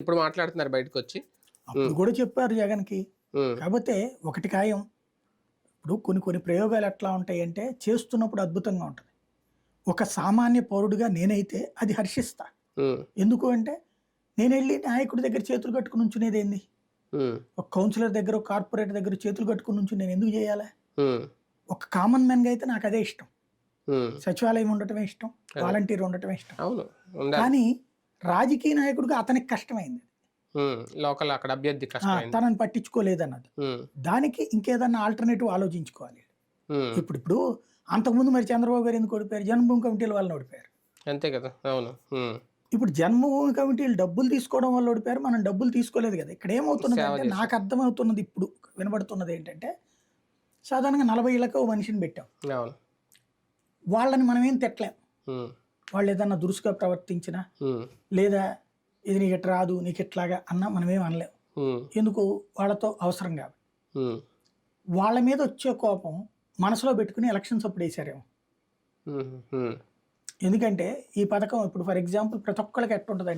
ఇప్పుడు మాట్లాడుతున్నారు బయటకు వచ్చి అప్పుడు కూడా చెప్పారు జగన్కి. కాకపోతే ఒకటి ఖాయం. ఇప్పుడు కొన్ని కొన్ని ప్రయోగాలు ఎట్లా ఉంటాయంటే చేస్తున్నప్పుడు అద్భుతంగా ఉంటుంది. ఒక సామాన్య పౌరుడిగా నేనైతే అది హర్షిస్తా. ఎందుకు అంటే నేను వెళ్ళి నాయకుడి దగ్గర చేతులు కట్టుకుని ఉంచునేది ఏంది? ఒక కౌన్సిలర్ దగ్గర ఒక కార్పొరేటర్ దగ్గర చేతులు కట్టుకుని ఉంచి నేను ఎందుకు చేయాలి? ఒక కామన్ మ్యాన్గా అయితే నాకు అదే ఇష్టం. సచివాలయం ఉండటమే ఇష్టం. వాలంటీర్ ఉండటమే ఇష్టం. కానీ రాజకీయ నాయకుడిగా అతనికి కష్టమైంది. లోకల్ అక్కడ అభ్యర్థి తనని పట్టించుకోలేదన్నది. ఉమ్, దానికి ఇంకేదన్నా ఆల్టర్నేటివ్ ఆలోచించుకోవాలి. ఇప్పుడు ఇప్పుడు అంతకుముందు మరి చంద్రబాబు గారు ఎందుకు ఓడిపోయారు? జన్మభూమి కమిటీల వల్ల ఓడిపోయారు. అంతే కదా. అవును. ఇప్పుడు జన్మభూమి కమిటీలు డబ్బులు తీసుకోవడం వల్ల ఓడిపోయారు. మనం డబ్బులు తీసుకోలేదు కదా. ఇక్కడ ఏమవుతున్నది అంటే. నాకు అర్థమవుతున్నది ఇప్పుడు వినబడుతున్నది ఏంటంటే సాధారణంగా నలభై ఏళ్ళకి ఓ మనిషిని పెట్టాం. వాళ్ళని మనం ఏం తిట్టలేం వాళ్ళు ఏదన్నా దురుసుగా ప్రవర్తించినా లేదా ఇది నీకు ఇట్లా రాదు నీకు ఇట్లాగా అన్నా మనం ఏం అనలేం. ఉమ్, ఎందుకు? వాళ్ళతో అవసరం కాబట్టి వాళ్ళ మీద వచ్చే కోపం మనసులో పెట్టుకుని ఎలక్షన్స్ అప్పుడు వేసారేమో. ఎందుకంటే ఈ పథకం ఇప్పుడు ఫర్ ఎగ్జాంపుల్ ప్రతి ఒక్కళ్ళకి ఎట్టుంటుంది